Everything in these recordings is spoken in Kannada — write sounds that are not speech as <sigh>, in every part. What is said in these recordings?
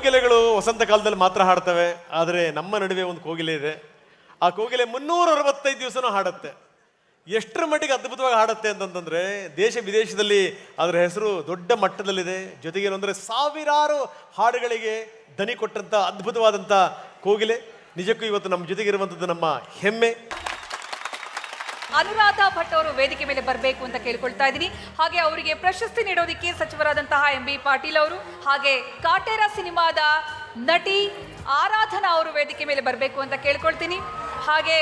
ಕೋಗಿಲೆಗಳು ವಸಂತ ಕಾಲದಲ್ಲಿ ಮಾತ್ರ ಹಾಡ್ತವೆ, ಆದರೆ ನಮ್ಮ ನಡುವೆ ಒಂದು ಕೋಗಿಲೆ ಇದೆ. ಆ ಕೋಗಿಲೆ ಮುನ್ನೂರ ಅರವತ್ತೈದು ದಿವಸನೂ ಹಾಡುತ್ತೆ. ಎಷ್ಟರ ಮಟ್ಟಿಗೆ ಅದ್ಭುತವಾಗಿ ಹಾಡುತ್ತೆ ಅಂತಂತಂದ್ರೆ ದೇಶ ವಿದೇಶದಲ್ಲಿ ಅದರ ಹೆಸರು ದೊಡ್ಡ ಮಟ್ಟದಲ್ಲಿದೆ. ಜೊತೆಗೆ ಅಂದರೆ ಸಾವಿರಾರು ಹಾಡುಗಳಿಗೆ ದನಿ ಕೊಟ್ಟಂತ ಅದ್ಭುತವಾದಂಥ ಕೋಗಿಲೆ. ನಿಜಕ್ಕೂ ಇವತ್ತು ನಮ್ಮ ಜೊತೆಗಿರುವಂಥದ್ದು ನಮ್ಮ ಹೆಮ್ಮೆ. ಅನುರಾಧ ಭಟ್ ಅವರು ವೇದಿಕೆ ಮೇಲೆ ಬರಬೇಕು ಅಂತ ಕೇಳ್ಕೊಳ್ತಾ ಇದ್ದೀನಿ. ಹಾಗೆ ಅವರಿಗೆ ಪ್ರಶಸ್ತಿ ನೀಡೋದಕ್ಕೆ ಸಚಿವರಾದಂತಹ ಎಂ ಬಿ ಪಾಟೀಲ್ ಅವರು, ಹಾಗೆ ಕಾಟೇರ ಸಿನಿಮಾದ ನಟಿ ಆರಾಧನಾ ಅವರು ವೇದಿಕೆ ಮೇಲೆ ಬರಬೇಕು ಅಂತ ಕೇಳ್ಕೊಳ್ತೀನಿ. ಹಾಗೆ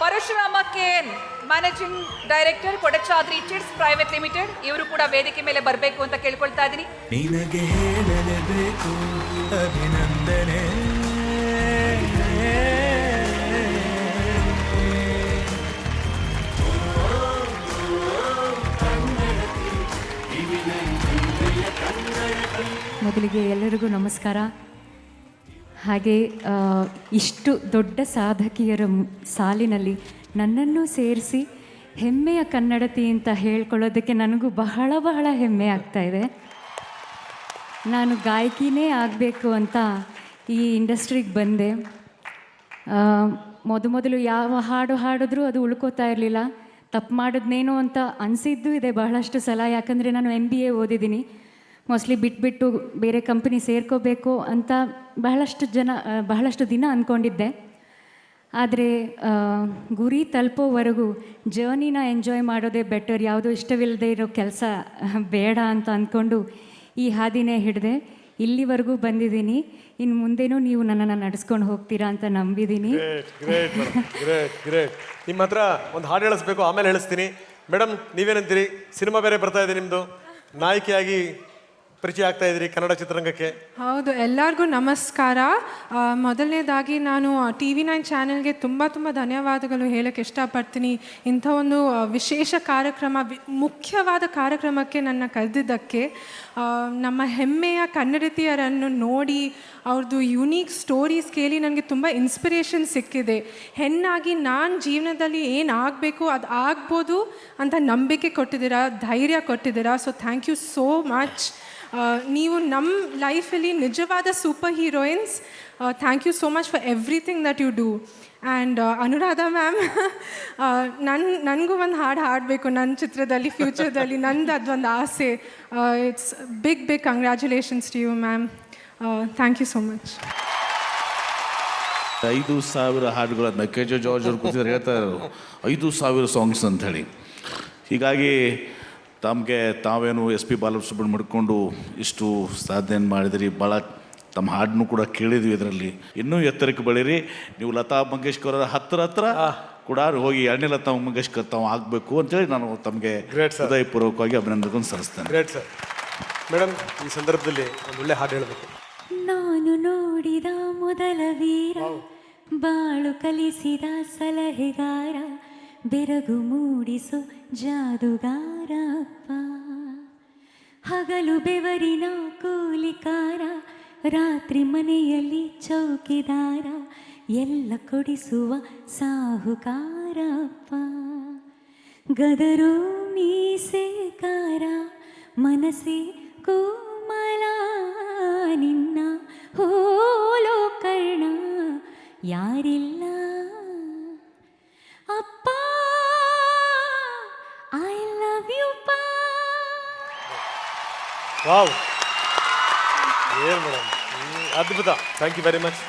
Parashurama Ken, managing director, Kodachadri chits private limited, ಇವರು ಕೂಡ ವೇದಿಕೆ ಮೇಲೆ ಬರಬೇಕು ಅಂತ ಕೇಳ್ಕೊಳ್ತಾ ಇದ್ದೀನಿ. ನಿನಗೆ ಹೇಳಲೇಬೇಕು, ಅಭಿನಂದನೆ. ಮೊದಲಿಗೆ ಎಲ್ಲರಿಗೂ ನಮಸ್ಕಾರ. ಹಾಗೆ ಇಷ್ಟು ದೊಡ್ಡ ಸಾಧಕಿಯರ ಸಾಲಿನಲ್ಲಿ ನನ್ನನ್ನು ಸೇರಿಸಿ ಹೆಮ್ಮೆಯ ಕನ್ನಡತಿ ಅಂತ ಹೇಳ್ಕೊಳ್ಳೋದಕ್ಕೆ ನನಗೂ ಬಹಳ ಬಹಳ ಹೆಮ್ಮೆ ಆಗ್ತಾ ಇದೆ. ನಾನು ಗಾಯಕಿನೇ ಆಗಬೇಕು ಅಂತ ಈ ಇಂಡಸ್ಟ್ರಿಗೆ ಬಂದೆ. ಮೊದ ಮೊದಮೊದಲು ಯಾವ ಹಾಡು ಹಾಡಿದ್ರೂ ಅದು ಉಳ್ಕೋತಾ ಇರಲಿಲ್ಲ. ತಪ್ಪು ಮಾಡಿದ್ನೇನೋ ಅಂತ ಅನಿಸಿದ್ದು ಇದೆ ಬಹಳಷ್ಟು ಸಲ. ಯಾಕಂದರೆ ನಾನು ಎಂ ಬಿ ಎ ಓದಿದ್ದೀನಿ. ಮೋಸ್ಟ್ಲಿ ಬಿಟ್ಬಿಟ್ಟು ಬೇರೆ ಕಂಪನಿ ಸೇರ್ಕೋಬೇಕು ಅಂತ ಬಹಳಷ್ಟು ಜನ ಬಹಳಷ್ಟು ದಿನ ಅಂದ್ಕೊಂಡಿದ್ದೆ ಆದರೆ ಗುರಿ ತಲುಪೋವರೆಗೂ ಜರ್ನಿನ ಎಂಜಾಯ್ ಮಾಡೋದೇ ಬೆಟರ್, ಯಾವುದೋ ಇಷ್ಟವಿಲ್ಲದೆ ಇರೋ ಕೆಲಸ ಬೇಡ ಅಂತ ಅಂದ್ಕೊಂಡು ಈ ಹಾದಿನೇ ಹಿಡಿದೆ ಇಲ್ಲಿವರೆಗೂ ಬಂದಿದ್ದೀನಿ. ಇನ್ನು ಮುಂದೇನೂ ನೀವು ನನ್ನನ್ನು ನಡೆಸ್ಕೊಂಡು ಹೋಗ್ತೀರಾ ಅಂತ ನಂಬಿದ್ದೀನಿ. ನಿಮ್ಮ ಹತ್ರ ಒಂದು ಹಾಡು ಹೇಳಿಸ್ಬೇಕು, ಆಮೇಲೆ ಹೇಳಿಸ್ತೀನಿ. ಮೇಡಮ್, ನೀವೇನಂತೀರಿ? ಸಿನಿಮಾ ಬೇರೆ ಬರ್ತಾ ಇದೆ ನಿಮ್ಮದು ನಾಯಕಿಯಾಗಿ ಪರಿಚಯ ಆಗ್ತಾ ಇದ್ದೀರಿ ಕನ್ನಡ ಚಿತ್ರರಂಗಕ್ಕೆ? ಹೌದು, ಎಲ್ಲರಿಗೂ ನಮಸ್ಕಾರ. ಮೊದಲನೇದಾಗಿ ನಾನು ಟಿ ವಿ ನೈನ್ ಚಾನೆಲ್ಗೆ ತುಂಬ ತುಂಬ ಧನ್ಯವಾದಗಳು ಹೇಳಕ್ಕೆ ಇಷ್ಟಪಡ್ತೀನಿ. ಇಂಥ ಒಂದು ವಿಶೇಷ ಕಾರ್ಯಕ್ರಮ ಮುಖ್ಯವಾದ ಕಾರ್ಯಕ್ರಮಕ್ಕೆ ನನ್ನ ಕರೆದಿದ್ದಕ್ಕೆ ನಮ್ಮ ಹೆಮ್ಮೆಯ ಕನ್ನಡತಿಯರನ್ನು ನೋಡಿ, ಅವ್ರದ್ದು ಯುನೀಕ್ ಸ್ಟೋರೀಸ್ ಕೇಳಿ ನನಗೆ ತುಂಬ ಇನ್ಸ್ಪಿರೇಷನ್ ಸಿಕ್ಕಿದೆ. ಹೆಣ್ಣಾಗಿ ನಾನು ಜೀವನದಲ್ಲಿ ಏನು ಆಗಬೇಕು, ಅದು ಆಗ್ಬೋದು ಅಂತ ನಂಬಿಕೆ ಕೊಟ್ಟಿದ್ದೀರಾ, ಧೈರ್ಯ ಕೊಟ್ಟಿದ್ದೀರಾ so thank you so much ನೀವು ನಮ್ಮ ಲೈಫಲ್ಲಿ ನಿಜವಾದ super heroines thank you so much for everything that you do and Anuradha ma'am <laughs> ನನ್ನ ನನಗೂ ಒಂದು ಹಾಡು ಹಾಡಬೇಕು ನನ್ನ ಚಿತ್ರದಲ್ಲಿ ಫ್ಯೂಚರ್ದಲ್ಲಿ ನಂದು ಅದೊಂದು ಆಸೆ. It's big big congratulations to you ma'am thank you so much ಐದು ಸಾವಿರ ಹಾಡುಗಳ ಜೆ ಜಾರ್ಜ್ ಅವ್ರು ಕೂತಿದ್ರೆ ಹೇಳ್ತಾ ಇರೋರು. ಐದು ಸಾವಿರ ಸಾಂಗ್ಸ್ ಅಂತ ಹೇಳಿ ಹೀಗಾಗಿ ತಮಗೆ ತಾವೇನು ಎಸ್ ಪಿ ಬಾಲಸುಬ್ರಹ್ಮಣ್ಯ ಮಾಡ್ಕೊಂಡು ಇಷ್ಟು ಸಾಧನೆ ಮಾಡಿದಿರಿ ಭಾಳ ತಮ್ಮ ಹಾಡನ್ನು ಕೂಡ ಕೇಳಿದ್ವಿ ಇದರಲ್ಲಿ. ಇನ್ನೂ ಎತ್ತರಕ್ಕೆ ಬೆಳೀರಿ ನೀವು ಲತಾ ಮಂಗೇಶ್ಕರ್ ಅವರ ಹತ್ರ ಹತ್ರ ಕೂಡ ಹೋಗಿ ಎರಡನೇ ಲತಾ ಮಂಗೇಶ್ಕರ್ ತಾವು ಆಗಬೇಕು ಅಂತೇಳಿ ನಾನು ತಮಗೆ. ಹೃದಯಪೂರ್ವಕವಾಗಿ ಅಭಿನಂದನೆ ಸಲ್ಲಿಸ್ತೇನೆ. ಗ್ರೇಟ್ ಸರ್ ಮೇಡಮ್ ಈ ಸಂದರ್ಭದಲ್ಲಿ ಒಂದು ಒಳ್ಳೆ ಹಾಡು ಹೇಳಬೇಕು. ನಾನು ನೋಡಿದ ಮೊದಲ ವೀರ ಬಾಳು ಕಲಿಸಿದ ಸಲಹೆಗಾರ ಬೆರಗು ಮೂಡಿಸು ಜಾದುಗಾರಪ್ಪ. ಹಗಲು ಬೆವರಿನ ಕೂಲಿಕಾರ, ರಾತ್ರಿ ಮನೆಯಲ್ಲಿ ಚೌಕಿದಾರ, ಎಲ್ಲ ಕೊಡಿಸುವ ಸಾಹುಕಾರಪ್ಪ. ಗದರೂ ಮೀಸೆಕಾರ ಮನಸ್ಸೆ ಕೋಮಲ, ನಿನ್ನ ಹೋಲೋ ಕರ್ಣ, ಯಾರಿಲ್ಲ ವಾವ್ ಏನು ಮೇಡಮ್ ಅದ್ಭುತ. Thank you very much